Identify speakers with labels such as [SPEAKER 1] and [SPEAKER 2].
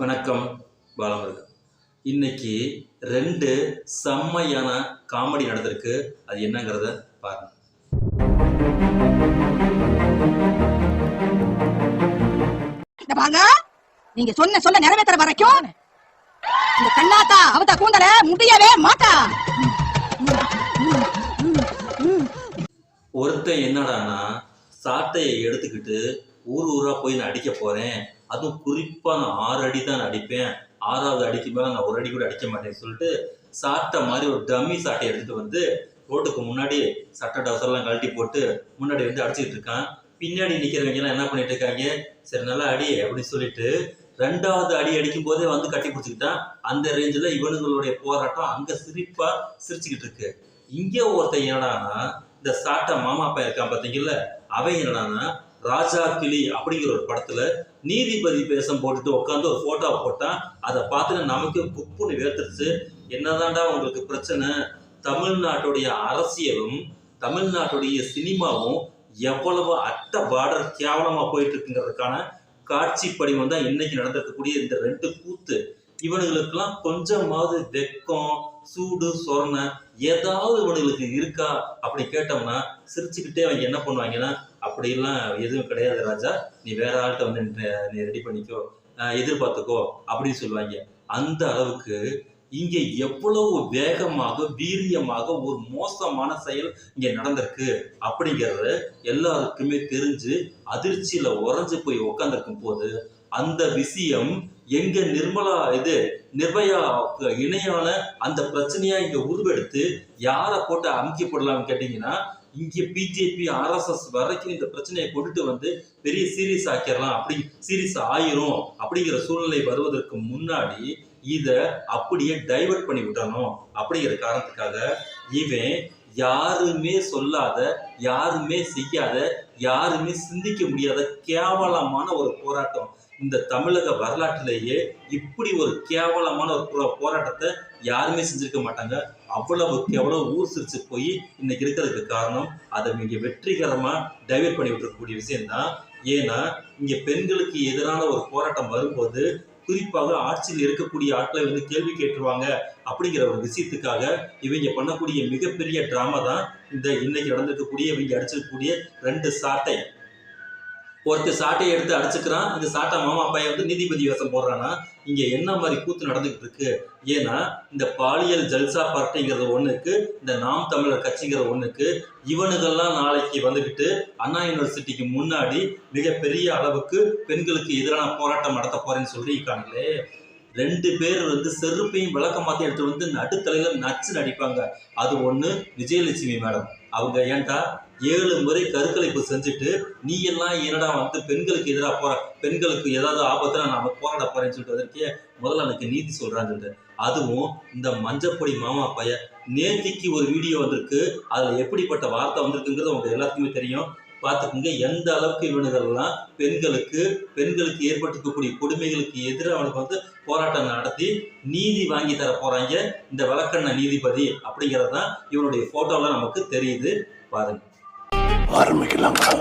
[SPEAKER 1] வணக்கம் பாலமுருகன். இன்னைக்கு ரெண்டு செம்மையான காமெடி நடந்திருக்கு. அது என்னங்கிறத பாருங்க.
[SPEAKER 2] பாருங்க நீங்க சொன்ன சொல்ல நிறைவேற்றுற வரைக்கும் இந்த கண்ணாத்தா அவத கூந்தல முடியவே மாட்டா.
[SPEAKER 1] ஒருத்தன் என்னடான்னா சாட்டையை எடுத்துக்கிட்டு ஊர் ஊராக போய் நான் அடிக்க போகிறேன் அதுவும் குறிப்பாக நான் ஆறு அடி தான் நான் அடிப்பேன். ஆறாவது அடிக்கு நான் ஒரு அடி கூட அடிக்க மாட்டேன்னு சொல்லிட்டு சாட்டை மாதிரி ஒரு டம்மி சாட்டை எடுத்துகிட்டு வந்து ரோட்டுக்கு முன்னாடி சட்டை டவுசர்லாம் கழட்டி போட்டு முன்னாடி வந்து அடிச்சுட்டு இருக்கான். பின்னாடி நிற்கிறவங்கலாம் எல்லாம் என்ன பண்ணிட்டு இருக்காங்க? சரி நல்லா அடி அப்படின்னு சொல்லிட்டு ரெண்டாவது அடி அடிக்கும் போதே வந்து கட்டி பிடிச்சிக்கிட்டான். அந்த ரேஞ்சில் இவனுங்களுடைய போராட்டம் அங்கே சிரிப்பாக சிரிச்சுக்கிட்டு இருக்கு. இங்கே ஒருத்தன் என்னடான்னா இந்த சாட்டை மாமா அப்பா இருக்கான் பார்த்தீங்கல்ல அவன் என்னடான்னா ராஜா கிளி அப்படிங்கிற ஒரு படத்துல நீதிபதி பேசம் போட்டுட்டு உட்காந்து ஒரு போட்டோவை போட்டான் அதை பார்த்துட்டு நமக்கு குப்புன்னு வேர்த்துருச்சு. என்னதான்டா உங்களுக்கு பிரச்சனை? தமிழ்நாட்டுடைய அரசியலும் தமிழ்நாட்டுடைய சினிமாவும் எவ்வளவு அட்ட பார்டர் கேவலமா போயிட்டு இருக்குங்கிறதுக்கான காட்சி படிவம் தான் இன்னைக்கு நடந்திருக்கக்கூடிய இந்த ரெண்டு கூத்து. இவனுங்களுக்கெல்லாம் கொஞ்சமாவது வெக்கம் சூடு சொரண ஏதாவது இவனுங்களுக்கு இருக்கா அப்படி கேட்டோம்னா சிரிச்சுக்கிட்டே அவங்க என்ன பண்ணுவாங்கன்னா அப்படிலாம் எதுவும் கிடையாது ராஜா. நீ வேற ஆள்கிட்ட வந்து நீ- ரெடி பண்ணிக்கோ. எதிர்பார்த்துக்கோ. அப்படின்னு சொல்லுவாங்க. அந்த அளவுக்கு இங்கே எவ்வளவு வேகமாக வீரியமாக ஒரு மோசமான செயல் இங்கே நடந்திருக்கு அப்படிங்கறது எல்லாருக்குமே தெரிஞ்சு அதிர்ச்சியில உறைஞ்சு போய் உட்காந்துருக்கும் போது அந்த விஷயம் எங்க நிர்மலா இது நிர்பயா இணையான அந்த பிரச்சனையா இங்க உருவெடுத்து யாரை போட்டு அமைக்கப்படலாம்னு கேட்டீங்கன்னா இங்க பிஜேபி ஆர்எஸ்எஸ் வரைக்கும் இந்த பிரச்சனையை கொண்டுட்டு வந்து பெரிய சீரியஸ் ஆக்கிடலாம் அப்படி சீரியஸ் ஆயிரும் அப்படிங்கிற சூழ்நிலை வருவதற்கு முன்னாடி இத அப்படியே டைவர்ட் பண்ணி விடணும் அப்படிங்கிற காரணத்துக்காக இவன் யாருமே சொல்லாத யாருமே செய்யாத யாருமே சிந்திக்க முடியாத கேவலமான ஒரு போராட்டம். இந்த தமிழக வரலாற்றிலேயே இப்படி ஒரு கேவலமான ஒரு போராட்டத்தை யாருமே செஞ்சிருக்க மாட்டாங்க. அவ்வளவுக்கு எவ்வளவு ஊர் சிரிச்சு போய் இன்னைக்கு இருக்கிறதுக்கு காரணம் அதை மிக வெற்றிகரமாக டைவெர்ட் பண்ணி விட்டுருக்கக்கூடிய விஷயம்தான். ஏன்னா இங்கே பெண்களுக்கு எதிரான ஒரு போராட்டம் வரும்போது குறிப்பாக ஆட்சியில் இருக்கக்கூடிய ஆட்களை வந்து கேள்வி கேட்டுருவாங்க அப்படிங்கிற ஒரு விஷயத்துக்காக இவங்க பண்ணக்கூடிய மிகப்பெரிய ட்ராமா தான் இந்த இன்னைக்கு நடந்திருக்கக்கூடிய இவங்க அடிச்சிருக்கக்கூடிய ரெண்டு சாட்டை. ஒருத்தர் சாட்டையை எடுத்து அடிச்சுக்கிறான். இந்த சாட்டை மாமா பையன் வந்து நீதிபதி வேஷம் போடுறான்னா இங்கே என்ன மாதிரி கூத்து நடந்துகிட்டு இருக்கு? ஏன்னா இந்த பாலியல் ஜல்சா பார்ட்டிங்கிறது ஒன்றுக்கு இந்த நாம் தமிழர் கட்சிங்கிற ஒன்றுக்கு இவனுகள்லாம் நாளைக்கு வந்துக்கிட்டு அண்ணா யூனிவர்சிட்டிக்கு முன்னாடி மிகப்பெரிய அளவுக்கு பெண்களுக்கு எதிரான போராட்டம் நடத்த போறேன்னு சொல்லியிருக்காங்களே ரெண்டு பேர் வந்து செருப்பையும் விளக்கமாத்தி எடுத்து வந்து நடுத்தலையில நச்சு நடிப்பாங்க. அது ஒன்று விஜயலட்சுமி மேடம். அவங்க ஏன்டா ஏழு முறை கருக்கலைப்பு செஞ்சுட்டு நீ எல்லாம் என்னடா வந்து பெண்களுக்கு எதிராக போற? பெண்களுக்கு ஏதாவது ஆபத்துல நான் போராட போறேன்னு சொல்லிட்டு வந்திருக்கே முதல்ல எனக்கு நீதி சொல்றான்னு சொல்லிட்டு. அதுவும் இந்த மஞ்சப்பொடி மாமா பையன் நேர்த்திக்கு ஒரு வீடியோ வந்திருக்கு. அதுல எப்படிப்பட்ட வார்த்தை வந்திருக்குங்கிறது உங்களுக்கு எல்லாத்துக்குமே தெரியும். பார்த்துக்குங்க. எந்த அளவுக்கு இவனுகள்லாம் பெண்களுக்கு பெண்களுக்கு ஏற்பட்டிருக்கக்கூடிய கொடுமைகளுக்கு எதிராக அவனுக்கு வந்து போராட்டம் நடத்தி நீதி வாங்கி தர போறாங்க. இந்த விளக்கண்ண நீதிபதி அப்படிங்கிறது தான் இவனுடைய ஃபோட்டோவில் நமக்கு தெரியுது. பாருங்க.
[SPEAKER 3] ஆரம்பிக்கலாங்களா